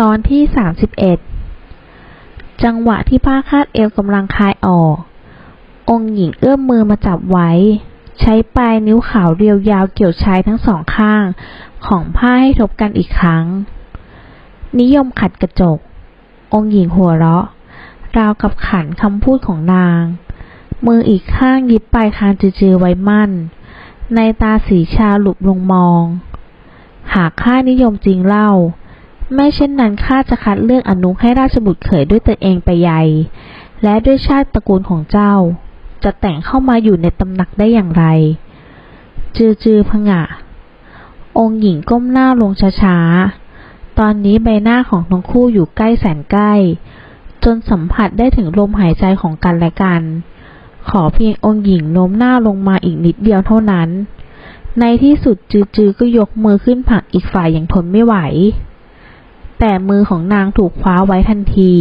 ตอนที่สามสิบเอ็ดจังหวะที่ผ้าคาดเอวกำลังคลายออก องค์หญิงเอื้อมมือมาจับไว้ ใช้ปลายนิ้วขาวเรียวยาวเกี่ยวชายทั้งสองข้าง ของผ้าให้ทบกันอีกครั้ง นิยมขัดกระจก องค์หญิงหัวเราะ ราวกับขันคำพูดของนาง มืออีกข้างยึดปลายคางจือๆไว้มั่น ในตาสีชาหลุบลงมอง หากข้านิยมจริงเล่า ไม่เช่นนั้นข้าจะคัดเลือกอนุให้ราชบุตรเขยด้วยตัวเองไปใหญ่ และด้วยชาติตระกูลของเจ้า จะแต่งเข้ามาอยู่ในตำหนักได้อย่างไร จือจือพงะ องค์หญิงก้มหน้าลงช้าๆ ตอนนี้ใบหน้าของทั้งคู่อยู่ใกล้แสนใกล้ จนสัมผัสได้ถึงลมหายใจของกันและกัน ขอเพียงองค์หญิงโน้มหน้าลงมาอีกนิดเดียวเท่านั้น ในที่สุดจือจือก็ยกมือขึ้นผลักอีกฝ่ายอย่างทนไม่ไหว แต่มือของนางถูกคว้าไว้ทันที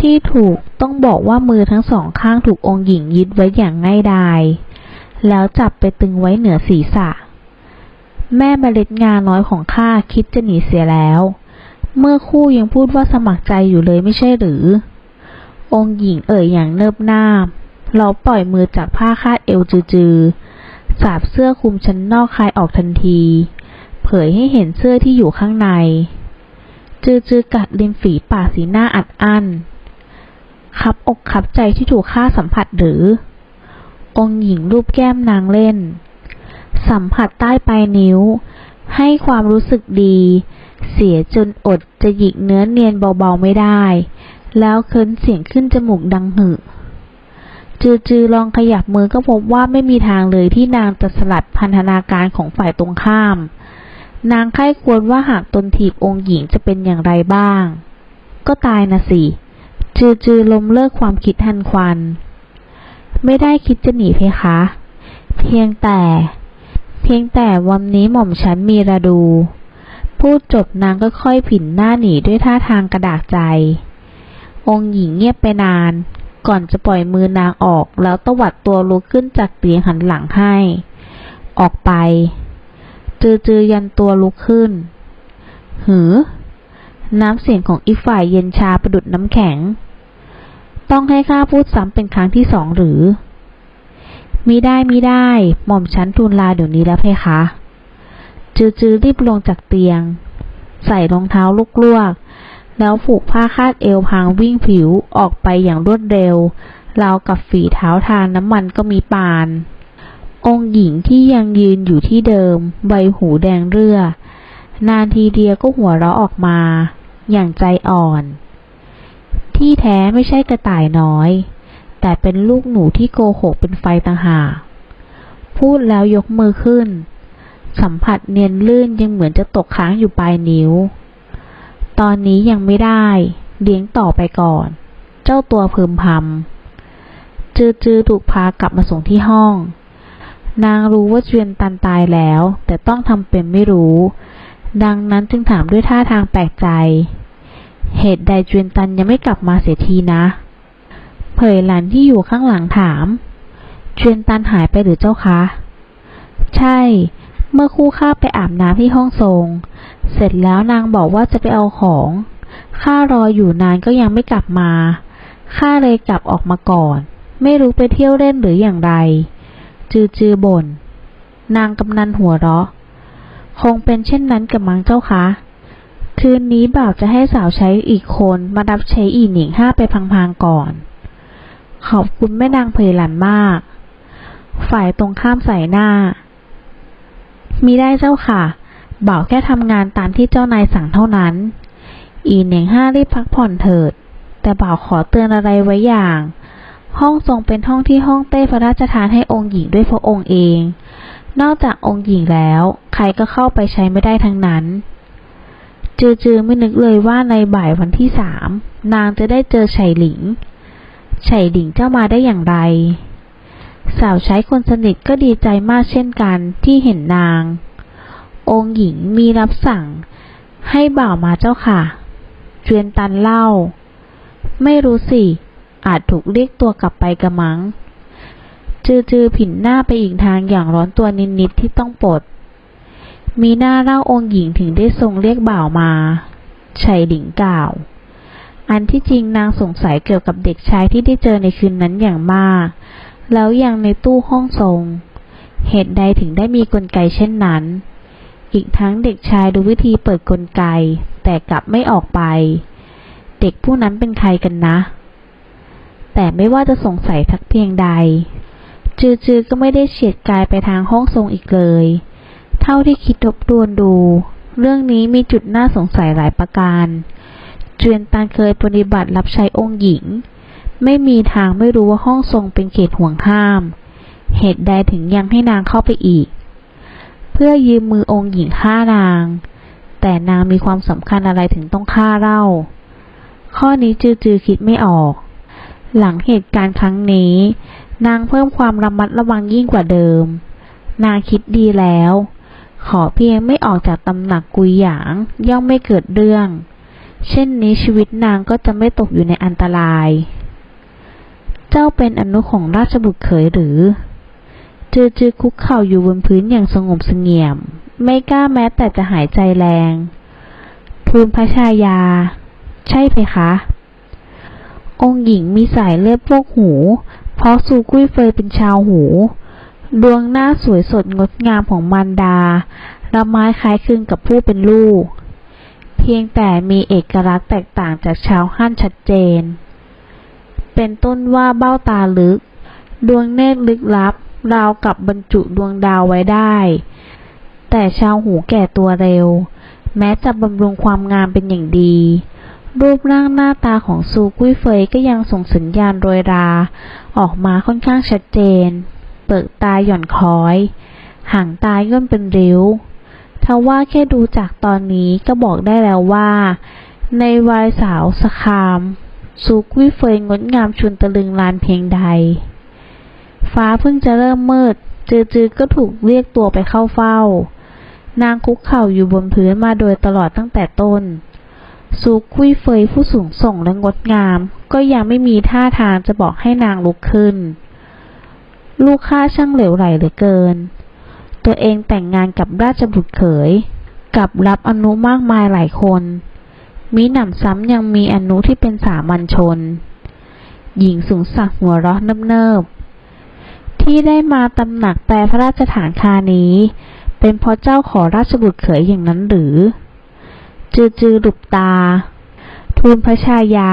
ที่ถูกต้องบอกว่ามือทั้งสองข้างถูกองค์หญิงยึดไว้อย่างง่ายดาย แล้วจับไปตึงไว้เหนือศีรษะ แม่เมล็ดงาน้อยของข้าคิดจะหนีเสียแล้ว เมื่อคู่ยังพูดว่าสมัครใจอยู่เลยไม่ใช่หรือ องค์หญิงเอ่ยอย่างเนิบนาบเราปล่อยมือจากผ้าคาดเอวจือๆสาบเสื้อคลุมชั้นนอกคลายออกทันที เผยให้เห็นเสื้อที่อยู่ข้างใน จือจือกัดริมฝีปากสีหน้าอัดอั้นคับอกคับใจที่ถูกฆ่าสัมผัสหรือ องหญิงรูปแก้มนางเล่น สัมผัสใต้ปลายนิ้ว ให้ความรู้สึกดี เสียจนอดจะหยิกเนื้อเนียนเบาๆไม่ได้ แล้วเคินเสียงขึ้นจมูกดังหึจือจือลองขยับมือก็พบว่าไม่มีทางเลยที่นางจะสลัดพันธนาการของฝ่ายตรงข้าม นางไข้ควรว่าหากตนถีบองค์หญิงจะเป็นอย่างไรบ้าง ก็ตายนะสิ จือจือลมเลิกความคิดทันควัน ไม่ได้คิดจะหนีเพคะ เพียงแต่ เพียงแต่วันนี้หม่อมฉันมีระดู พูดจบนางก็ค่อยผินหน้าหนีด้วยท่าทางกระดากใจ องค์หญิงเงียบไปนาน ก่อนจะปล่อยมือนางออกแล้วตวัดตัวลุกขึ้นจากเตียงหันหลังให้ ออกไป จือจือยันตัวลุกขึ้น หือ น้ำเสียงของอีกฝ่ายเย็นชาประดุดน้ำแข็ง ต้องให้ข้าพูดซ้ำเป็นครั้งที่สองหรือมิได้มิได้ หม่อมฉันทูลลาเดี๋ยวนี้แล้วเพคะ จือจือรีบลงจากเตียง ใส่รองเท้าลูกลวก แล้วผูกผ้าคาดเอวพางวิ่งผิวออกไปอย่างรวดเร็วราวกับฝีเท้าทานน้ำมันก็มีปาน องค์หญิงที่ยังยืนอยู่ที่เดิม ใบหูแดงเรือ นานทีเดียวก็หัวเราะออกมา อย่างใจอ่อน ที่แท้ไม่ใช่กระต่ายน้อย แต่เป็นลูกหนูที่โกหกเป็นไฟต่างหากพูดแล้วยกมือขึ้น สัมผัสเนียนลื่นยังเหมือนจะตกค้างอยู่ปลายนิ้ว ตอนนี้ยังไม่ได้เลี้ยงต่อไปก่อน เจ้าตัวพึมพำจือจือถูกพากลับมาส่งที่ห้อง นางรู้ว่าเจียนตันตายแล้ว แต่ต้องทำเป็นไม่รู้ ดังนั้นจึงถามด้วยท่าทางแปลกใจ เหตุใดเจียนตันยังไม่กลับมาเสียทีนะ เผยหลานที่อยู่ข้างหลังถามเจียนตันหายไปหรือเจ้าคะ ใช่ เมื่อคู่ข้าไปอาบน้ำที่ห้องทรง เสร็จแล้วนางบอกว่าจะไปเอาของข้ารออยู่นานก็ยังไม่กลับมาข้าเลยกลับออกมาก่อน ไม่รู้ไปเที่ยวเล่นหรืออย่างไร จือจือบ่น นางกำนันหัวเราะ คงเป็นเช่นนั้นกับมังเจ้าคะ คืนนี้บ่าวจะให้สาวใช้อีกคนมารับใช้อีหนิงห้าไปพังๆก่อน ขอบคุณแม่นางเพยหลันมาก ฝ่ายตรงข้ามใส่หน้า มีได้เจ้าค่ะ บ่าวแค่ทำงานตามที่เจ้านายสั่งเท่านั้น อีหนียงห้ารีบพักผ่อนเถิด แต่บ่าวขอเตือนอะไรไว้อย่าง ห้องทรงเป็นห้องที่ห้องเต้พระราชทานให้องค์หญิงด้วยพระองค์เอง นอกจากองค์หญิงแล้ว ใครก็เข้าไปใช้ไม่ได้ทั้งนั้น จือจือไม่นึกเลยว่าในบ่ายวันที่สามนางจะได้เจอไฉหลิงไฉหลิงเจ้ามาได้อย่างไร สาวใช้คนสนิทก็ดีใจมากเช่นกันที่เห็นนาง องค์หญิงมีรับสั่ง ให้บ่าวมาเจ้าค่ะ เจียนตันเล่า ไม่รู้สิ อาจถูกเรียกตัวกลับไปกระมัง จือจือผินหน้าไปอีกทางอย่างร้อนตัวนิดๆที่ต้องปลดมีหน้าเล่าองค์หญิงถึงได้ทรงเรียกบ่าวมาชัยหลิงกล่าว อันที่จริงนางสงสัยเกี่ยวกับเด็กชายที่ได้เจอในคืนนั้นอย่างมาก แล้วยังในตู้ห้องทรง เหตุใดถึงได้มีกลไกเช่นนั้น อีกทั้งเด็กชายดูวิธีเปิดกลไก แต่กลับไม่ออกไป เด็กผู้นั้นเป็นใครกันนะ แต่ไม่ว่าจะสงสัยทักเพียงใด จือจือก็ไม่ได้เฉียดกายไปทางห้องทรงอีกเลย เท่าที่คิดทบทวนดู เรื่องนี้มีจุดน่าสงสัยหลายประการเจียนตานเคยปฏิบัติรับใช้องค์หญิง ไม่มีทางไม่รู้ว่าห้องทรงเป็นเขตห่วงห้าม เหตุใดถึงยังให้นางเข้าไปอีก เพื่อยืมมือองค์หญิงฆ่านาง แต่นางมีความสำคัญอะไรถึงต้องฆ่าเล่า ข้อนี้จือจือคิดไม่ออก หลังเหตุการณ์ครั้งนี้ นางเพิ่มความระมัดระวังยิ่งกว่าเดิม นางคิดดีแล้ว ขอเพียงไม่ออกจากตำหนักกุยหยางย่อมไม่เกิดเรื่อง เช่นนี้ชีวิตนางก็จะไม่ตกอยู่ในอันตราย เจ้าเป็นอนุของราชบุตรเขยหรือ จือจือคุกเข่าอยู่บนพื้นอย่างสงบเสงี่ยม ไม่กล้าแม้แต่จะหายใจแรงทูลพระชายา ใช่ไหมคะ องค์หญิงมีสายเลือดพวกหู เพราะซูกุ้ยเฟยเป็นชาวหู ดวงหน้าสวยสดงดงามของมารดาละไม้คล้ายคลึงกับผู้เป็นลูก เพียงแต่มีเอกลักษณ์แตกต่างจากชาวฮั่นชัดเจน เป็นต้นว่าเบ้าตาลึก ดวงเนตรลึกลับราวกับบรรจุดวงดาวไว้ได้ แต่ชาวหูแก่ตัวเร็ว แม้จะบำรุงความงามเป็นอย่างดี รูปร่างหน้าตาของซูกุ้ยเฟยก็ยังส่งสัญญาณโรยรา ออกมาค่อนข้างชัดเจน เปิดตาหย่อนคอย ห่างตาย่นเป็นริ้วทว่าแค่ดูจากตอนนี้ก็บอกได้แล้วว่า ในวัยสาวสคามซูกุ้ยเฟยงดงามชวนตะลึงลานเพียงใด ฟ้าเพิ่งจะเริ่มมืด จือจือก็ถูกเรียกตัวไปเข้าเฝ้า นางคุกเข่าอยู่บนพื้นมาโดยตลอดตั้งแต่ต้น ซูคุยเฟยผู้สูงส่งและงดงาม ก็ยังไม่มีท่าทางจะบอกให้นางลุกขึ้น ลูกข้าช่างเหลวไหลเหลือเกิน ตัวเองแต่งงานกับราชบุตรเขย กับรับอนุมากมายหลายคน มีหนำซ้ำยังมีอนุที่เป็นสามัญชน หญิงสูงสักหัวเราะเนิบๆที่ได้มาตำหนักแต่พระราชฐานคานี้ เป็นเพราะเจ้าขอราชบุตรเขยอย่างนั้นหรือ จือจือหลุบตา ทูลพระชายา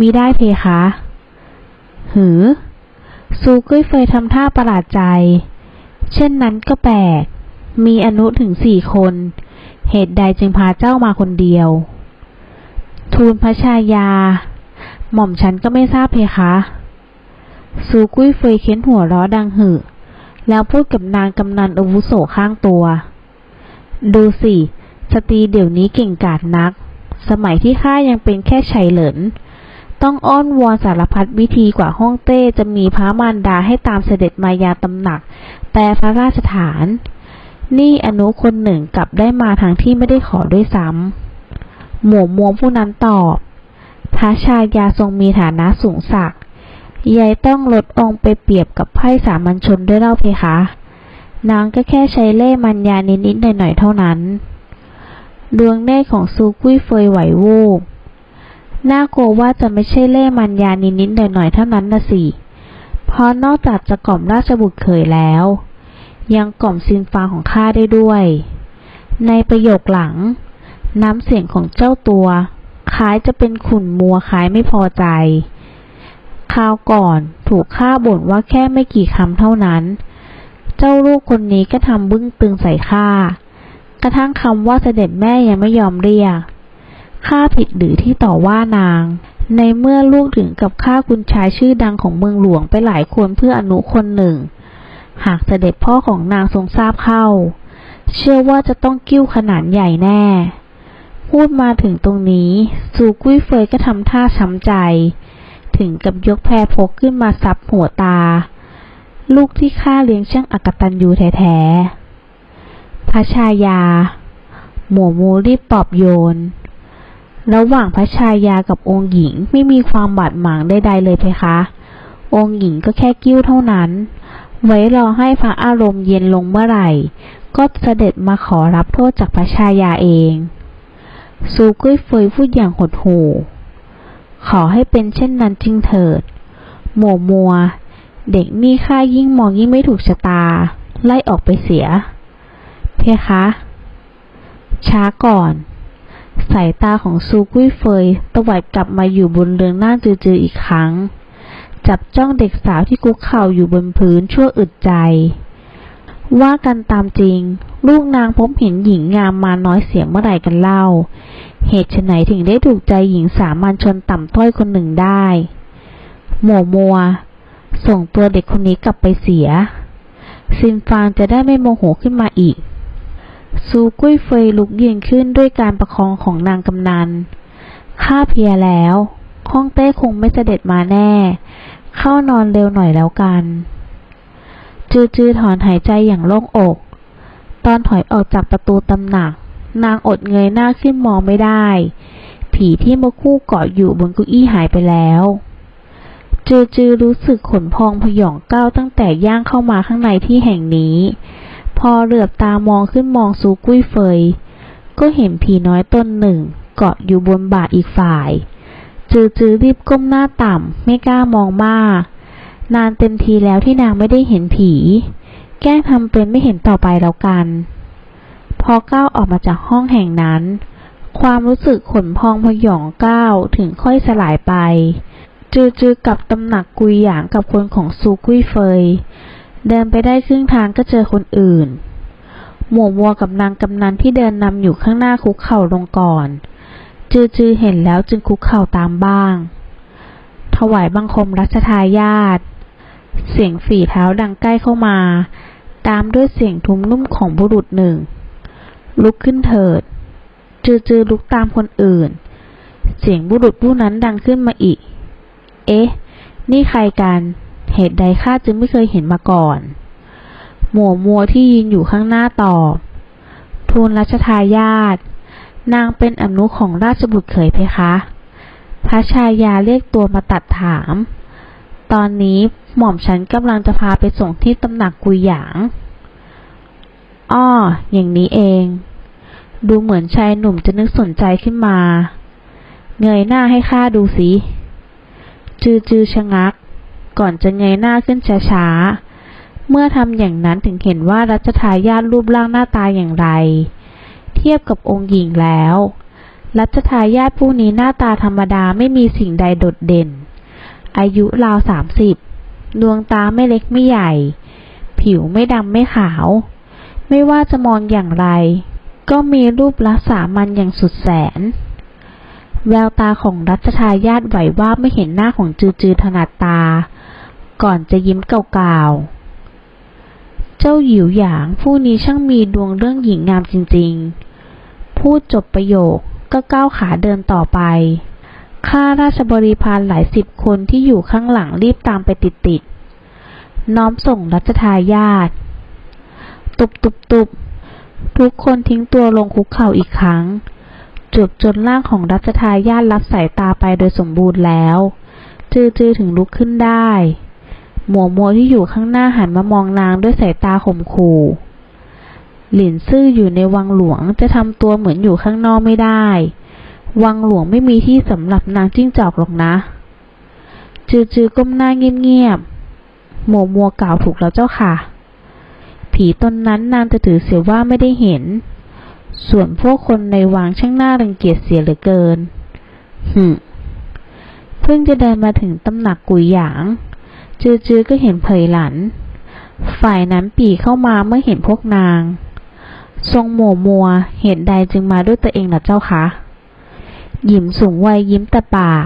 มีได้เพคะ หือ ซูกุ้ยเฟยทำท่าประหลาดใจ เช่นนั้นก็แปลก มีอนุถึงสี่คน เหตุใดจึงพาเจ้ามาคนเดียว ทูลพระชายา หม่อมฉันก็ไม่ทราบเพคะซูกุ้ยเฟยเค้นหัวเราะดังหึแล้วพูดกับนางกำนันอาวุโสข้างตัว ดูสิ สตรีเดี๋ยวนี้เก่งกาจนัก สมัยที่ข้ายังเป็นแค่ชัยเหลิน ต้องอ้อนวอนสารพัดวิธีกว่าฮ่องเต้จะมีพระมารดาให้ตามเสด็จมายาตำหนัก แต่พระราชฐาน นี่อนุคนหนึ่งกลับได้มาทางที่ไม่ได้ขอด้วยซ้ำหมวมัวผู้นั้นตอบพระชายาทรงมีฐานะสูงศักยายต้องลดองไปเปรียบกับไพ่สามัญชนด้วยเล่าเพคะ นางก็แค่ใช้เล่มันยานิดๆหน่อยๆเท่านั้น ดวงเนตรของซูกุ้ยเฟยไหววูบน่ากลัวว่าจะไม่ใช่เล่มันยานิดหน่อยๆเท่านั้นนะสิเพราะนอกจากจะกล่อมราชบุตรเขยแล้ว ยังกล่อมซินฟ้าของข้าได้ด้วย ในประโยคหลัง น้ำเสียงของเจ้าตัวคล้ายจะเป็นขุนมัวคล้ายไม่พอใจคราวก่อนถูกข้าบ่นว่าแค่ไม่กี่คำเท่านั้น เจ้าลูกคนนี้ก็ทำบึ้งตึงใส่ข้า กระทั่งคำว่าเสด็จแม่ยังไม่ยอมเรียก ข้าผิดหรือที่ต่อว่านาง ในเมื่อลูกถึงกับฆ่าคุณชายชื่อดังของเมืองหลวงไปหลายคนเพื่ออนุคนหนึ่ง หากเสด็จพ่อของนางทรงทราบเข้า เชื่อว่าจะต้องกิ้วขนาดใหญ่แน่ พูดมาถึงตรงนี้ซูกุ้ยเฟยก็ทำท่าช้ำใจ ถึงกับยกแพรพกขึ้นมาซับหัวตา ลูกที่ข้าเลี้ยงช่างอักตันยูแท้ๆ ระชายา หมวมูรีบปอบโยน ระหว่างพระชายากับองค์หญิงไม่มีความบาดหมางใดๆเลยเพคะ องค์หญิงก็แค่กิ้วเท่านั้น ไว้รอให้พระอารมณ์เย็นลงเมื่อไหร่ ก็เสด็จมาขอรับโทษจากพระชายาเอง ซูกุ้ยเฟยพูดอย่างหดหู่ ขอให้เป็นเช่นนั้นจริงเถิด หมัวมัว เด็กนี่ายิ่งมองยิ่งไม่ถูกชะตา ไล่ออกไปเสีย เพคะ ช้าก่อน สายตาของซูกุ้ยเฟยตวัดกลับมาอยู่บนเรืองหน้าจือๆอีกครั้ง จับจ้องเด็กสาวที่คุกเข่าอยู่บนพื้นชั่วอึดใจ ว่ากันตามจริง ลูกนางพบเห็นหญิงงามมาน้อยเสียงเมื่อไหร่กันเล่า เหตุไฉนถึงได้ถูกใจหญิงสามัญชนต่ำต้อยคนหนึ่งได้ หมัวมัว ส่งตัวเด็กคนนี้กลับไปเสียซินฟางจะได้ไม่โมโหขึ้นมาอีก ซูกุ้ยเฟยลุกยืนขึ้นด้วยการประคองของนางกำนัน ข้าเพียแล้วห้องเต้คงไม่เสด็จมาแน่ เข้านอนเร็วหน่อยแล้วกัน จือจือถอนหายใจอย่างโล่งอก ตอนถอยออกจากประตูตำหนัก นางอดเงยหน้าขึ้นมองไม่ได้ ผีที่มาคู่เกาะอยู่บนเก้าอี้หายไปแล้วจือจือรู้สึกขนพองพยองก้าวตั้งแต่ย่างเข้ามาข้างในที่แห่งนี้ พอเหลือบตามองขึ้นมองซูกุ้ยเฟย ก็เห็นผีน้อยตนหนึ่ง เกาะอยู่บนบาทอีกฝ่าย จือจือรีบก้มหน้าต่ำไม่กล้ามองมาก นานเต็มทีแล้วที่นางไม่ได้เห็นผี แก้ทำเป็นไม่เห็นต่อไปแล้วกัน พอก้าวออกมาจากห้องแห่งนั้น ความรู้สึกขนพองพยองก้าวถึงค่อยสลายไป จือจือกับตำหนักกุยหยางกับคนของซูกุ้ยเฟย เดินไปได้ครึ่งทางก็เจอคนอื่น หมวมัวกับนางกำนันที่เดินนำอยู่ข้างหน้าคุกเข่าลงก่อน จือจือเห็นแล้วจึงคุกเข่าตามบ้าง ถวายบังคมรัชทายาทเสียงฝีเท้าดังใกล้เข้ามา ตามด้วยเสียงทุ้มนุ่มของบุรุษหนึ่ง ลุกขึ้นเถิด จือจือลุกตามคนอื่น เสียงบุรุษผู้นั้นดังขึ้นมาอีก เอ๊ะ นี่ใครกัน เหตุใดข้าจึงไม่เคยเห็นมาก่อน หมัวมัวที่ยืนอยู่ข้างหน้าตอบ ทูลรัชทายาทนางเป็นอนุของราชบุตรเขยเพคะ พระชายาเรียกตัวมาตัดถาม ตอนนี้หม่อมฉันกำลังจะพาไปส่งที่ตำหนักกุยหยาง อ้อ อย่างนี้เอง ดูเหมือนชายหนุ่มจะนึกสนใจขึ้นมา เงยหน้าให้ข้าดูสิ จือจือชะงัก ก่อนจะเงยหน้าขึ้นช้าๆ เมื่อทำอย่างนั้นถึงเห็นว่ารัชทายาทรูปร่างหน้าตาอย่างไร เทียบกับองค์หญิงแล้ว รัชทายาทผู้นี้หน้าตาธรรมดาไม่มีสิ่งใดโดดเด่น อายุราวสามสิบดวงตาไม่เล็กไม่ใหญ่ ผิวไม่ดำไม่ขาว ไม่ว่าจะมองอย่างไร ก็มีรูปลักษณ์สามัญอย่างสุดแสน แววตาของรัชทายาทไหวว่าไม่เห็นหน้าของจือจือถนัดตา ก่อนจะยิ้มเก่าๆ เจ้าหยิวหยางผู้นี้ช่างมีดวงเรื่องหญิงงามจริงๆ พูดจบประโยคก็ก้าวขาเดินต่อไป ข้าราชบริพารหลายสิบคนที่อยู่ข้างหลังรีบตามไปติดๆ น้อมส่งรัชทายาท ตุบตุบตุบทุกคนทิ้งตัวลงคุกเข่าอีกครั้งจบจนร่างของรัชทายาทรับสายตาไปโดยสมบูรณ์แล้ว จือจือถึงลุกขึ้นได้ หมัวมัวที่อยู่ข้างหน้าหันมามองนางด้วยสายตาข่มขู่หลินซื่ออยู่ในวังหลวงจะทำตัวเหมือนอยู่ข้างนอกไม่ได้ วังหลวงไม่มีที่สำหรับนางจิ้งจอกหรอกนะ จือจือก้มหน้าเงียบๆหมัวมัวกล่าวถูกแล้วเจ้าค่ะ ผีตนนั้นนางจะถือเสียว่าไม่ได้เห็น ส่วนพวกคนในวังช่างหน่ารังเกียจเสียเหลือเกินหึมเพิ่งจะเดินมาถึงตำหนักกุยหยาง จือจือก็เห็นเผยหลัน ฝ่ายนั้นปีเข้ามาเมื่อเห็นพวกนาง ทรงหมัวมัว เหตุใดจึงมาด้วยตัวเองล่ะเจ้าคะหยิมสูงวัยยิ้มแต่ปาก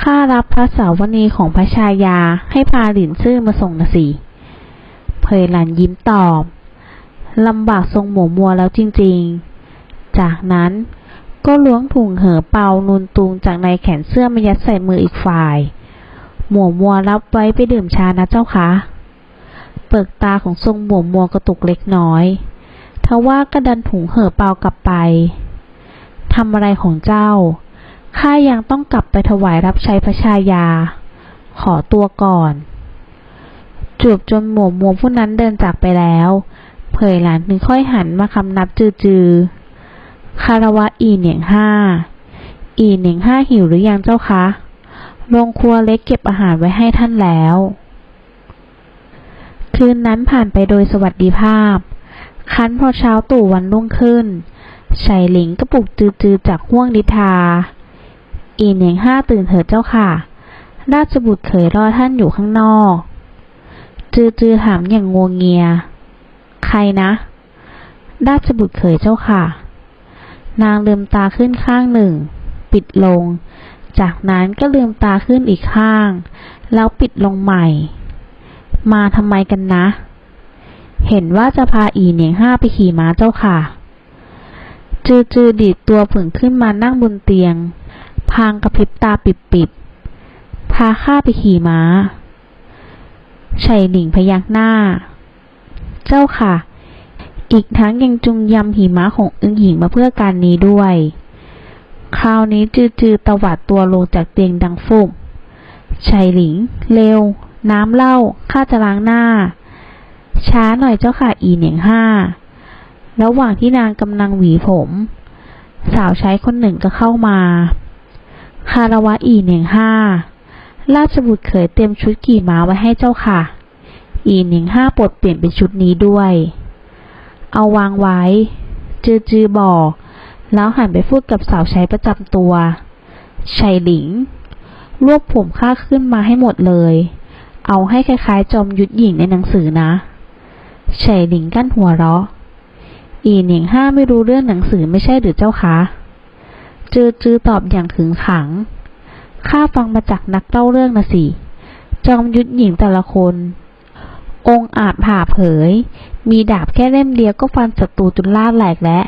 ข้ารับพระสาวนีของพระชายาให้พาหลินซื่อมาส่งนะสิเผยหลันยิ้มตอบ ลำบากทรงหมัวมัวแล้วจริงๆ จากนั้นก็ล้วงถุงเหอเปานูนตุงจากในแขนเสื้อมายัดใส่มืออีกฝ่าย หมัวมัวรับไว้ไปดื่มชานะเจ้าคะเปิกตาของทรงหมัวมัวกระตุกเล็กน้อยทว่าก็ดันถุงเห่อเปากลับไปทำอะไรของเจ้า ข้ายังต้องกลับไปถวายรับใช้พระชายา ขอตัวก่อน จูบจนหมัวมัวผู้นั้นเดินจากไปแล้ว เผยหลานถึงค่อยหันมาคำนับจือจือคารวะอีเหนียงห้า อีเหนียงห้าหิวหรือยังเจ้าคะ โรงครัวเล็กเก็บอาหารไว้ให้ท่านแล้ว คืนนั้นผ่านไปโดยสวัสดิภาพ คันพอเช้าตู่วันรุ่งขึ้นชายหลิงก็ปลุกจือๆจากห้วงนิทา อีเหนียงห้าตื่นเถิดเจ้าค่ะ ราชบุตรเขยรอท่านอยู่ข้างนอก จือๆถามอย่างงวงเงีย ใครนะ ราชบุตรเขยเจ้าค่ะ นางลืมตาขึ้นข้างหนึ่ง ปิดลง จากนั้นก็ลืมตาขึ้นอีกข้าง แล้วปิดลงใหม่ มาทำไมกันนะ เห็นว่าจะพาอีเหนียงห้าไปขี่ม้าเจ้าค่ะ จือจือดีดตัวผึ่งขึ้นมานั่งบนเตียง พางกระพริบตาปิบๆพาข้าไปขี่ม้าชัยหลิงพยักหน้า เจ้าค่ะ อีกทั้งยังจุงยำหิมะของอึงหญิงมาเพื่อการนี้ด้วย คราวนี้จือจือตวัดตัวลงจากเตียงดังฟุบชัยหลิง เร็ว น้ำเหล้าข้าจะล้างหน้า ช้าหน่อยเจ้าค่ะอีเหนียงห้า ระหว่างที่นางกำลังหวีผม สาวใช้คนหนึ่งก็เข้ามา คารวะอีเหนียงห้า ราชบุตรเขยเตรียมชุดขี่ม้าไว้ให้เจ้าค่ะ อีเหนียงห้าปลดเปลี่ยนเป็นชุดนี้ด้วย เอาวางไว้ จือจือบอก แล้วหันไปพูดกับสาวใช้ประจำตัวชัยหลิง รวบผมข้าขึ้นมาให้หมดเลย เอาให้คล้ายๆ จอมยุทธหญิงในหนังสือนะชัยหลิงกั้นหัวเราะ อีหนียงห้าไม่รู้เรื่องหนังสือไม่ใช่หรือเจ้าคะจือจือตอบอย่างขึงขัง ข้าฟังมาจากนักเล่าเรื่องนะสิ จอมยุทธหญิงแต่ละคน องค์อาจผ่าเผย มีดาบแค่เล่มเดียวก็ฟันศัตรูจนล่าแหลกและ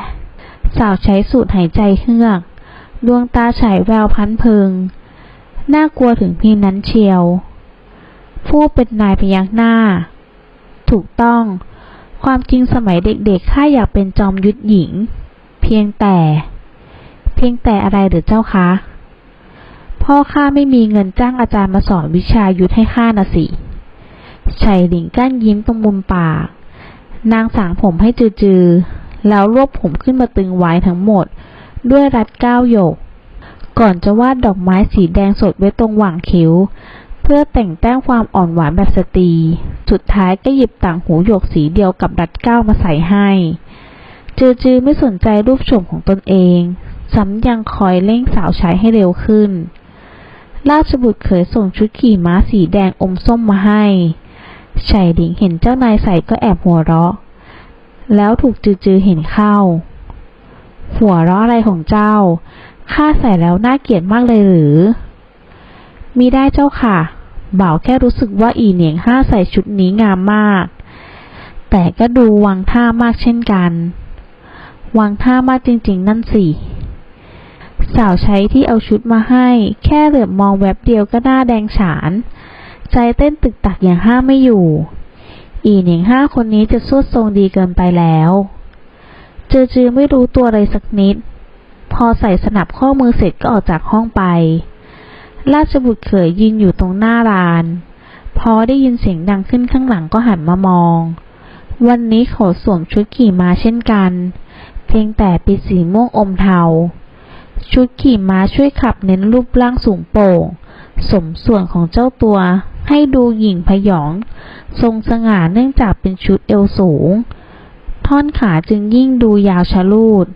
สาวใช้สูตรหายใจเฮือก ดวงตาฉายแววพันเพิงน่ากลัวถึงเพียงนั้นเชียว ผู้เป็นนายพยักหน้า ถูกต้อง ความจริงสมัยเด็กๆข้าอยากเป็นจอมยุทธหญิง เพียงแต่ เพียงแต่อะไรหรือเจ้าคะ พ่อข้าไม่มีเงินจ้างอาจารย์มาสอนวิชายุทธให้ข้านะสิชัยหลิงกั้นยิ้มตรงมุมปาก นางสางผมให้จือๆ แล้วรวบผมขึ้นมาตึงไว้ทั้งหมด ด้วยรัดก้าวโยก ก่อนจะวาดดอกไม้สีแดงสดไว้ตรงหว่างคิ้ว เพื่อแต่งแต้มความอ่อนหวานแบบสตรี สุดท้ายก็หยิบต่างหูหยกสีเดียวกับรัดก้าวมาใส่ให้ จือจือไม่สนใจรูปโฉมของตนเองซ้ำยังคอยเร่งสาวใช้ให้เร็วขึ้น ราชบุตรเขยส่งชุดขี่ม้าสีแดงอมส้มมาให้ชายหญิงเห็นเจ้านายใส่ก็แอบหัวเราะ แล้วถูกจือๆเห็นเข้า หัวเราะอะไรของเจ้า ข้าใส่แล้วน่าเกลียดมากเลยหรือมีได้เจ้าค่ะ บ่าวแค่รู้สึกว่าอีเหนียงห้าใส่ชุดนี้งามมาก แต่ก็ดูวังท่ามากเช่นกัน วังท่ามากจริง ๆ นั่นสิสาวใช้ที่เอาชุดมาให้ แค่เหลือบมองแวบเดียวก็หน้าแดงฉาน ใจเต้นตึกตักอย่างห้ามไม่อยู่ อีหนียงห้าคนนี้จะสุดทรงดีเกินไปแล้ว จือจือไม่รู้ตัวอะไรสักนิด พอใส่สนับข้อมือเสร็จก็ออกจากห้องไป ราชบุตรเขยยืนอยู่ตรงหน้าลาน พอได้ยินเสียงดังขึ้นข้างหลังก็หันมามอง วันนี้เขาสวมชุดขี่ม้าเช่นกัน เพียงแต่ป็นสีม่วงอมเทา ชุดขี่ม้าช่วยขับเน้นรูปร่างสูงโปร่ง สมส่วนของเจ้าตัว ให้ดูหยิ่งพยอง ทรงสง่าเนื่องจากเป็นชุดเอวสูง ท่อนขาจึงยิ่งดูยาวชะลูด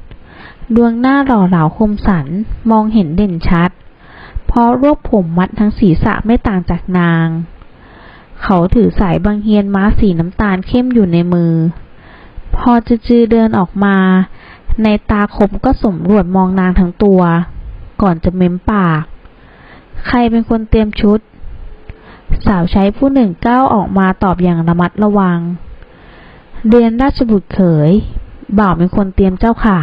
ดวงหน้าหล่อเหลาคมสัน มองเห็นเด่นชัด เพราะรวบผมมัดทั้งศีรษะไม่ต่างจากนาง เขาถือสายบางเฮียนม้าสีน้ำตาลเข้มอยู่ในมือ พอจือเดินออกมา ในตาคมก็สำรวจมองนางทั้งตัว ก่อนจะเม้มปาก ใครเป็นคนเตรียมชุด สาวใช้ผู้หนึ่งก้าวออกมาตอบอย่างระมัดระวัง เรียนราชบุตรเขย บ่าวเป็นคนเตรียมเจ้าค่ะ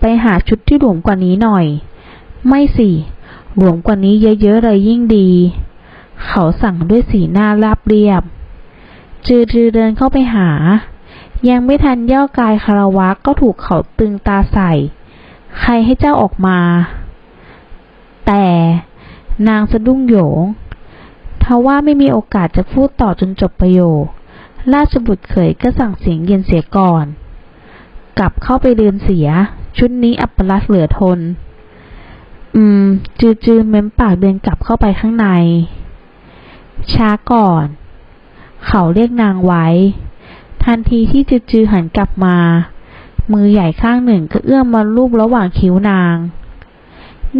ไปหาชุดที่หลวมกว่านี้หน่อย ไม่สิหลวมกว่านี้เยอะๆเลยยิ่งดี เขาสั่งด้วยสีหน้าราบเรียบ จือจือเดินเข้าไปหา ยังไม่ทันย่อกายคารวะก็ถูกเขาตึงตาใส่ ใครให้เจ้าออกมา แต่นางสะดุ้งโหยง ทว่าไม่มีโอกาสจะพูดต่อจนจบประโยค ราชบุตรเขยก็สั่งเสียงเย็นเสียก่อน กลับเข้าไปเดินเสีย ชุดนี้อัปลักษ์เหลือทน อืม จือจือเม้มปากเดินกลับเข้าไปข้างใน ช้าก่อน เขาเรียกนางไว้ ทันทีที่จือจือหันกลับมา มือใหญ่ข้างหนึ่งก็เอื้อมมาลูบระหว่างคิ้วนาง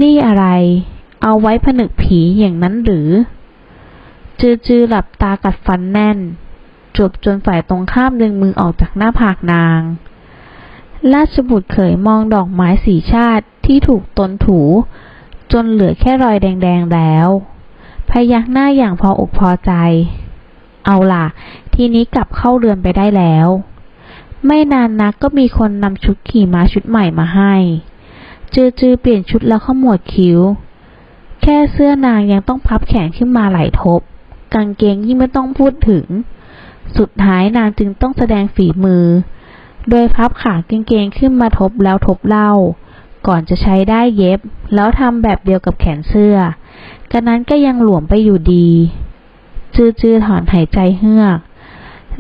นี่อะไร เอาไว้ผนึกผีอย่างนั้นหรือ จือจือหลับตากัดฟันแน่น จบจนฝ่ายตรงข้ามดึงมือออกจากหน้าผากนาง ราชบุตรเขยมองดอกไม้สีชาติที่ถูกตนถู จนเหลือแค่รอยแดงๆแล้ว พยักหน้าอย่างพออกพอใจ เอาล่ะ ทีนี้กลับเข้าเรือนไปได้แล้ว ไม่นานนักก็มีคนนำชุดขี่ม้าชุดใหม่มาให้ จือจือเปลี่ยนชุดแล้วขมวดคิ้ว แค่เสื้อนางยังต้องพับแขนขึ้นมาหลายทบ กางเกงยิ่งไม่ต้องพูดถึง สุดท้ายนางจึงต้องแสดงฝีมือ โดยพับขากางเกงขึ้นมาทบแล้วทบเล่า ก่อนจะใช้ได้เย็บ แล้วทำแบบเดียวกับแขนเสื้อกันนั้นก็ยังหลวมไปอยู่ดี จือจือถอนหายใจเฮือก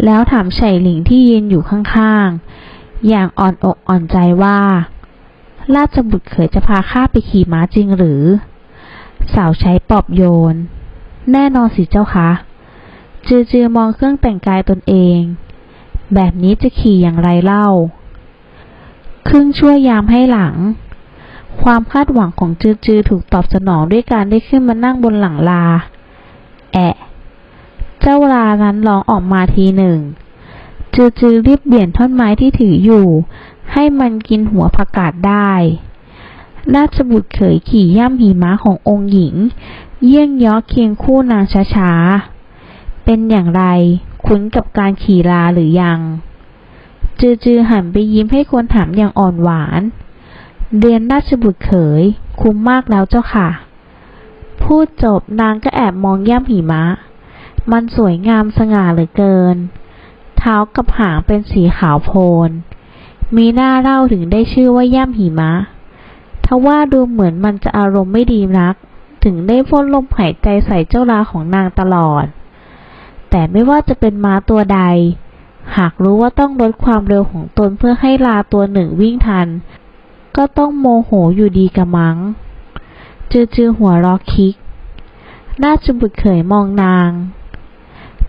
แล้วถามไฉหลิงที่ยืนอยู่ข้างๆ อย่างอ่อนอกอ่อนใจว่า ราชบุตรเขยจะพาข้าไปขี่ม้าจริงหรือสาวใช้ปอบโยน แน่นอนสิเจ้าคะจือจือมองเครื่องแต่งกายตนเอง แบบนี้จะขี่อย่างไรเล่า ครึ่งชั่วยามให้หลัง ความคาดหวังของจือจือถูกตอบสนองด้วยการได้ขึ้นมานั่งบนหลังลา แอะ เจ้าลานั้นร้องออกมาทีหนึ่ง จือจือรีบเบี่ยนท่อนไม้ที่ถืออยู่ ให้มันกินหัวผักกาดได้ ราชบุตรเขยขี่ย่ำหีม้าขององค์หญิง เยี่ยงย้อเคียงคู่นางช้าๆ เป็นอย่างไร คุ้นกับการขี่ลาหรือยัง จือจือหันไปยิ้มให้คนถามอย่างอ่อนหวาน เรียนราชบุตรเขย คุ้มมากแล้วเจ้าค่ะ พูดจบนางก็แอบมองย่ำหิมะ มันสวยงามสง่าเหลือเกิน เท้ากับหางเป็นสีขาวโพลนมีหน้าเล่าถึงได้ชื่อว่าย่ำหิมะ ทว่าดูเหมือนมันจะอารมณ์ไม่ดีนัก ถึงได้พ่นลมหายใจใส่เจ้าลาของนางตลอด แต่ไม่ว่าจะเป็นม้าตัวใด หากรู้ว่าต้องลดความเร็วของตนเพื่อให้ลาตัวหนึ่งวิ่งทัน ก็ต้องโมโหอยู่ดีกระมัง จือจือหัวรอคิกราชบุตรเขยมองนาง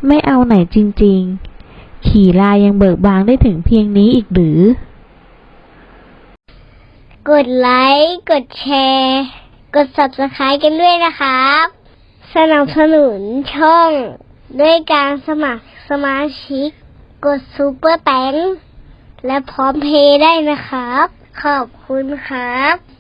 ไม่เอาไหนจริง ๆ ขี่ลายังเบิกบานได้ถึงเพียงนี้อีกหรือ กดไลค์ กดแชร์ กด subscribe กันด้วยนะครับ สนับสนุนช่อง ด้วยการสมัครสมาชิก กดซูเปอร์แตงและพร้อมเพย์ได้นะครับ ขอบคุณครับ